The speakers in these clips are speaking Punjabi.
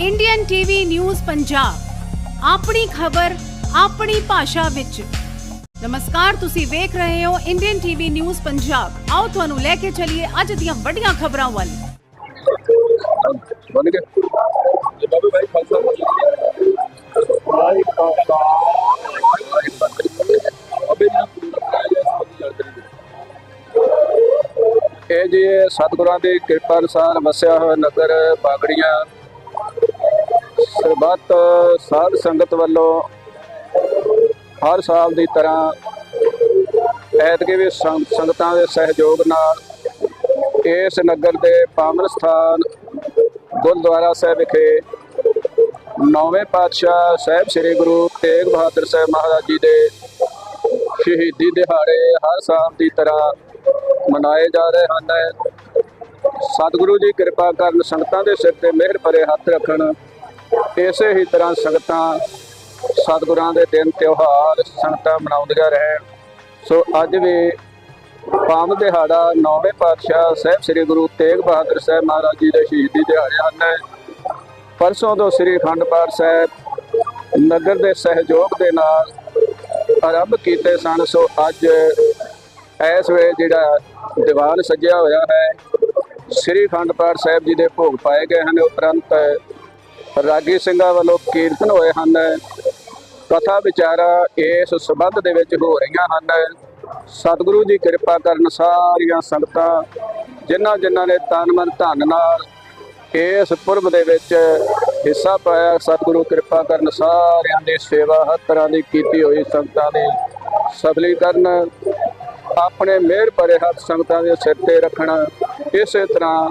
ਇੰਡੀਅਨ ਟੀਵੀ ਨਿਊਜ਼ ਪੰਜਾਬ ਆਪਣੀ ਖਬਰ, ਆਪਣੀ ਭਾਸ਼ਾ ਵਿੱਚ। ਨਮਸਕਾਰ, ਤੁਸੀਂ ਵੇਖ ਰਹੇ ਹੋ ਇੰਡੀਅਨ ਟੀਵੀ ਨਿਊਜ਼ ਪੰਜਾਬ ਆਓ ਤੁਹਾਨੂੰ ਲੈ ਕੇ ਚੱਲੀਏ ਅੱਜ ਦੀਆਂ ਵੱਡੀਆਂ ਖਬਰਾਂ ਵੱਲ। ਇਹ ਬਾਬੇ ਸਤਿਗੁਰਾਂ ਦੀ ਕਿਰਪਾ ਅਨੁਸਾਰ ਵਸਿਆ ਹੋਇਆ ਨਗਰ ਬਾਗੜੀਆਂ ਸਰਬੱਤ ਸਾਧ ਸੰਗਤ ਵੱਲੋਂ ਹਰ ਸਾਲ ਦੀ ਤਰ੍ਹਾਂ ਐਤਕੀ ਵੀ ਸੰਗਤਾਂ ਦੇ ਸਹਿਯੋਗ ਨਾਲ ਇਸ ਨਗਰ ਦੇ ਪਾਵਨ ਸਥਾਨ ਗੁਰਦੁਆਰਾ ਸਾਹਿਬ ਵਿਖੇ ਨੌਵੇਂ ਪਾਤਸ਼ਾਹ ਸਾਹਿਬ ਸ੍ਰੀ ਗੁਰੂ ਤੇਗ ਬਹਾਦਰ ਸਾਹਿਬ ਮਹਾਰਾਜ ਜੀ ਦੇ ਸ਼ਹੀਦੀ ਦਿਹਾੜੇ ਹਰ ਸਾਲ ਦੀ ਤਰ੍ਹਾਂ ਮਨਾਏ ਜਾ ਰਹੇ ਹਨ। ਸਤਿਗੁਰੂ ਜੀ ਕਿਰਪਾ ਕਰਨ ਸੰਗਤਾਂ ਦੇ ਸਿਰ ਤੇ ਮਿਹਰ ਭਰੇ ਹੱਥ ਰੱਖਣ ਇਸੇ ਹੀ ਤਰ੍ਹਾਂ ਸੰਗਤਾਂ ਸਤਿਗੁਰਾਂ ਦੇ ਦਿਨ ਤਿਉਹਾਰ ਸੰਗਤਾਂ ਮਨਾਉਂਦੀਆਂ ਰਹਿਣ। ਸੋ ਅੱਜ ਵੀ ਪਾਵਨ ਦਿਹਾੜਾ ਨੌਵੇਂ ਪਾਤਸ਼ਾਹ ਸਾਹਿਬ ਸ੍ਰੀ ਗੁਰੂ ਤੇਗ ਬਹਾਦਰ ਸਾਹਿਬ ਮਹਾਰਾਜ ਜੀ ਦੇ ਸ਼ਹੀਦੀ ਦਿਹਾੜੇ ਹਨ। ਪਰਸੋਂ ਤੋਂ ਸ੍ਰੀ ਅਖੰਡ ਪਾਠ ਸਾਹਿਬ ਨਗਰ ਦੇ ਸਹਿਯੋਗ ਦੇ ਨਾਲ ਆਰੰਭ ਕੀਤੇ ਸਨ। ਸੋ ਅੱਜ ਇਸ ਵੇਲੇ ਜਿਹੜਾ ਦੀਵਾਨ ਸੱਜਿਆ ਹੋਇਆ ਹੈ, ਸ੍ਰੀ ਅਖੰਡ ਪਾਠ ਸਾਹਿਬ ਜੀ ਦੇ ਭੋਗ ਪਾਏ ਗਏ ਹਨ। ਉਪਰੰਤ ਰਾਗੀ ਸਿੰਘਾਂ ਵੱਲੋਂ ਕੀਰਤਨ ਹੋਏ ਹਨ। ਕਥਾ ਵਿਚਾਰਾ ਇਸ ਸਬੰਧ ਦੇ ਵਿੱਚ ਹੋ ਰਹੀਆਂ ਹਨ। ਸਤਿਗੁਰੂ ਜੀ ਕਿਰਪਾ ਕਰਨ ਸਾਰੀਆਂ ਸੰਗਤਾਂ, ਜਿਨ੍ਹਾਂ ਜਿਨ੍ਹਾਂ ਨੇ ਤਨ ਮਨ ਧਨ ਨਾਲ ਇਸ ਪੁਰਬ ਦੇ ਵਿੱਚ ਹਿੱਸਾ ਪਾਇਆ, ਸਤਿਗੁਰੂ ਕਿਰਪਾ ਕਰਨ ਸਾਰਿਆਂ ਦੀ ਸੇਵਾ, ਹਰ ਤਰ੍ਹਾਂ ਦੀ ਕੀਤੀ ਹੋਈ ਸੰਗਤਾਂ ਦੀ ਸਬਲੀਕਰਨ ਆਪਣੇ ਮਿਹਰ ਭਰੇ ਹੱਥ ਸੰਗਤਾਂ ਦੇ ਸਿਰ ਤੇ ਰੱਖਣਾ, ਇਸੇ ਤਰ੍ਹਾਂ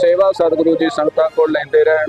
ਸੇਵਾ ਸਤਿਗੁਰੂ ਜੀ ਸੰਗਤਾਂ ਕੋਲ ਲੈਂਦੇ ਰਹਿਣ।